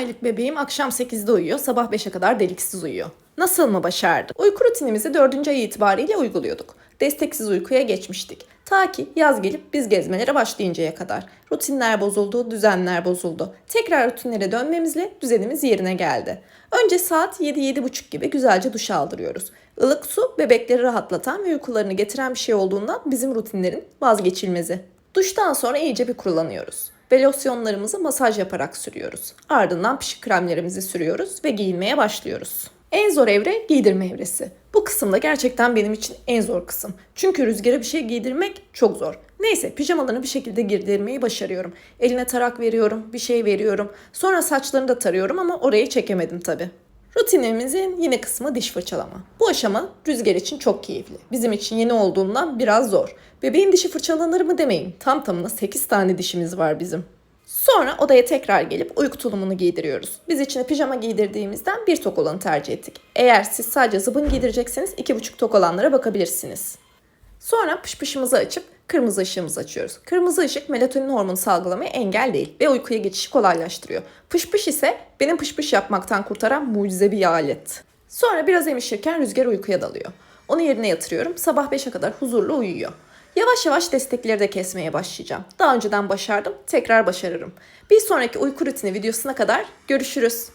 aylık bebeğim akşam 8'de uyuyor, sabah 5'e kadar deliksiz uyuyor. Nasıl mı başardı? Uyku rutinimizi 4. ay itibariyle uyguluyorduk. Desteksiz uykuya geçmiştik. Ta ki yaz gelip biz gezmelere başlayıncaya kadar. Rutinler bozuldu, düzenler bozuldu. Tekrar rutinlere dönmemizle düzenimiz yerine geldi. Önce saat 7-7.30 gibi güzelce duş aldırıyoruz. Ilık su bebekleri rahatlatan ve uykularını getiren bir şey olduğundan bizim rutinlerin vazgeçilmezi. Duştan sonra iyice bir kurulanıyoruz ve losyonlarımızı masaj yaparak sürüyoruz. Ardından pişik kremlerimizi sürüyoruz ve giyinmeye başlıyoruz. En zor evre giydirme evresi. Bu kısımda gerçekten benim için en zor kısım. Çünkü rüzgara bir şey giydirmek çok zor. Neyse pijamalarını bir şekilde giydirmeyi başarıyorum. Eline tarak veriyorum, bir şey veriyorum. Sonra saçlarını da tarıyorum ama orayı çekemedim tabii. Rutinimizin yine kısmı diş fırçalama. Bu aşama rüzgar için çok keyifli. Bizim için yeni olduğundan biraz zor. Bebeğin dişi fırçalanır mı demeyin. Tam tamına 8 tane dişimiz var bizim. Sonra odaya tekrar gelip uyku tulumunu giydiriyoruz. Biz içine pijama giydirdiğimizden bir tok olanı tercih ettik. Eğer siz sadece zıbın giydirecekseniz iki buçuk tok olanlara bakabilirsiniz. Sonra pışpışımızı açıp kırmızı ışığımızı açıyoruz. Kırmızı ışık melatonin hormonu salgılamaya engel değil ve uykuya geçişi kolaylaştırıyor. Pışpış ise benim pışpış yapmaktan kurtaran mucizevi bir alet. Sonra biraz emişirken rüzgar uykuya dalıyor. Onu yerine yatırıyorum. Sabah 5'e kadar huzurlu uyuyor. Yavaş yavaş destekleri de kesmeye başlayacağım. Daha önceden başardım, tekrar başarırım. Bir sonraki uyku rutini videosuna kadar görüşürüz.